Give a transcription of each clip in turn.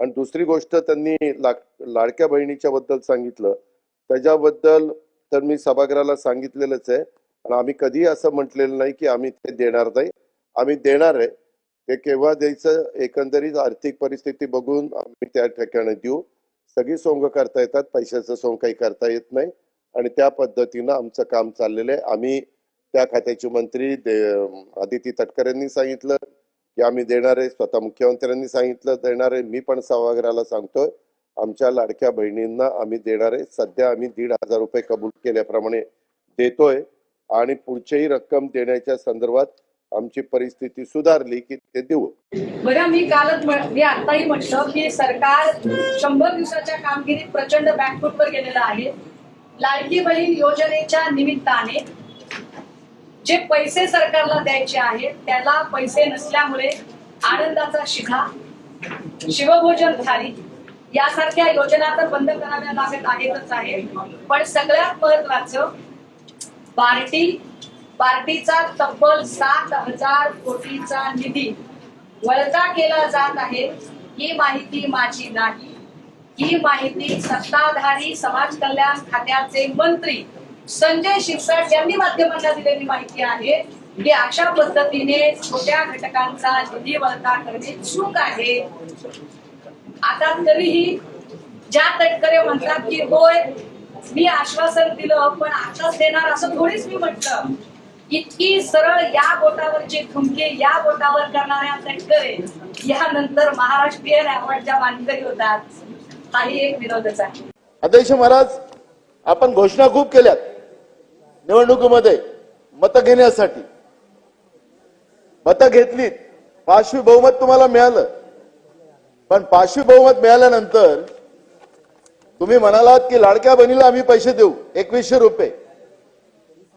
आणि दुसरी गोष्ट त्यांनी लाडक्या बहिणीच्या बद्दल सांगितलं. त्याच्याबद्दल तर मी सभागृहाला सांगितलेलंच आहे. आणि आम्ही कधीही असं म्हटलेलं नाही की आम्ही ते देणार नाही. आम्ही देणार आहे. ते केव्हा द्यायचं एकंदरीत आर्थिक परिस्थिती बघून आम्ही त्या ठिकाणी देऊ. सगळी सोंग करता येतात. पैशाचं सोंग काही करता येत नाही. आणि त्या पद्धतीनं आमचं काम चाललेलं आहे. आम्ही त्या खात्याचे मंत्री दे- आदिती तटकरेंनी सांगितलं. की आम्ही देणार आहे स्वतः मुख्यमंत्र्यांनी सांगितलं देणार आहे मी पण सभागृहाला सांगतोय. आमच्या लाडक्या बहिणींना आम्ही देणार आहे सध्या आम्ही दीड हजार रुपये कबूल केल्याप्रमाणे देतोय. आणि पुढचीही रक्कम देण्याच्या संदर्भात आमची परिस्थिती सुधारली की ते देऊ. बरं मी कालच मी आताही म्हटलं की सरकार शंभर दिवसाच्या कामगिरीत प्रचंड बॅकफुटवर गेलेलं आहे. लाडकी बहीण योजनेच्या निमित्ताने जे पैसे सरकारला द्यायचे आहेत त्याला पैसे नसल्यामुळे आनंदाचा शिखा शिवभोजन थाळी यासारख्या योजना तर बंद कराव्या लागत आहेतच आहे. पण सगळ्यात महत्वाचं पार्टी पार्टीचा तब्बल सात हजार कोटीचा निधी वळता केला जात आहे. ही माहिती माझी नाही. ही माहिती सत्ताधारी समाज कल्याण खात्याचे मंत्री संजय शिरसाट यांनी माध्यमांना दिलेली माहिती आहे. की अशा पद्धतीने छोट्या घटकांचा निधी वळता करणे चूक आहे. आता तरीही ज्या तटकरे म्हणतात की होय मी आश्वासन दिलं पण आताच देणार असं थोडीच मी म्हटलं. इतकी सरळ या बोटावरचे थुमके या बोटावर करणाऱ्या तटकरे यानंतर महाराष्ट्रीयन अवॉर्डच्या मानकरी होतात हाही एक विनोदच आहे. अध्यक्ष महाराज आपण घोषणा खूप केल्यात. निवडणुकीमध्ये मतं घेण्यासाठी. मतं घेतलीत. पाचवी बहुमत तुम्हाला मिळालं. पण पाचवी बहुमत मिळाल्यानंतर तुम्ही म्हणालात की लाडक्या बहिणीला आम्ही पैसे देऊ. एकवीसशे रुपये.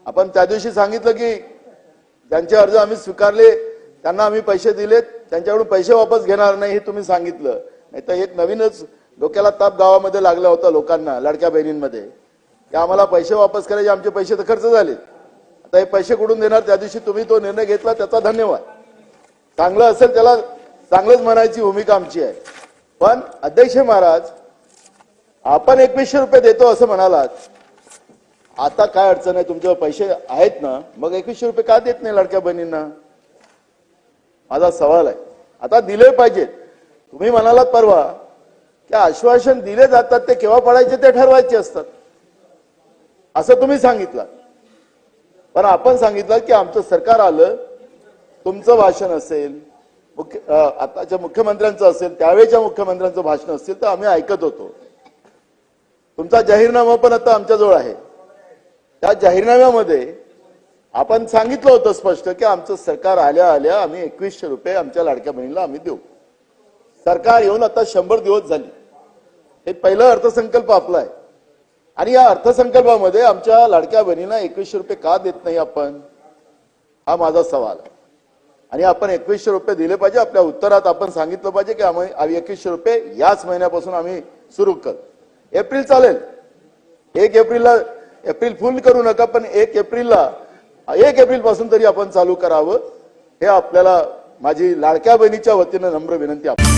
आपण त्या दिवशी सांगितलं की ज्यांचे अर्ज आम्ही स्वीकारले त्यांना आम्ही पैसे दिलेत. त्यांच्याकडून पैसे वापस घेणार नाही हे तुम्ही सांगितलं. नाही तर एक नवीनच डोक्याला ताप गावामध्ये लागला होता लोकांना लाडक्या बहिणींमध्ये. की आम्हाला पैसे वापस करायचे आमचे पैसे तर खर्च झाले. आता हे पैसे कुठून देणार? त्या दिवशी तुम्ही तो निर्णय घेतला त्याचा धन्यवाद. चांगलं असेल त्याला चांगलंच म्हणायची भूमिका आमची आहे. पण अध्यक्ष महाराज आपण एकवीसशे रुपये देतो असं म्हणालात. आता काय अडचण आहे? तुमच्यावर पैसे आहेत ना? मग एकवीसशे रुपये का देत नाही लाडक्या बहिणींना? माझा सवाल आहे. आता दिले पाहिजेत. तुम्ही म्हणालात परवा की आश्वासन दिले जातात ते केव्हा पडायचे? ते ठरवायचे असतात. असं तुम्ही सांगितलं. पण आपण सांगितलं की आमचं सरकार आलं तुमचं भाषण असेल मुख्य आताच्या मुख्यमंत्र्यांचं असेल त्यावेळेच्या मुख्यमंत्र्यांचं भाषण असेल तर आम्ही ऐकत होतो. तुमचा जाहीरनामा पण आता आमच्याजवळ आहे. त्या जाहीरनाम्यामध्ये आपण सांगितलं होतं स्पष्ट की आमचं सरकार आल्या आल्या आम्ही एकवीसशे रुपये आमच्या लाडक्या बहिणीला आम्ही देऊ. सरकार येऊन आता शंभर दिवस झाली. हे पहिलं अर्थसंकल्प आपला आहे. आणि या अर्थसंकल्पामध्ये आमच्या लाडक्या बहिणींना एकवीसशे रुपये का देत नाही आपण? हा माझा सवाल आहे. आणि आपण एकवीसशे रुपये दिले पाहिजे आपल्या उत्तरात आपण सांगितलं पाहिजे की आम्ही एकवीसशे रुपये याच महिन्यापासून आम्ही सुरू कर एप्रिल चालेल. एक एप्रिलला एप्रिल फुल करू नका पण एक एप्रिलला एक एप्रिलपासून तरी आपण चालू करावं हे आपल्याला माझी लाडक्या बहिणीच्या वतीनं नम्र विनंती आपण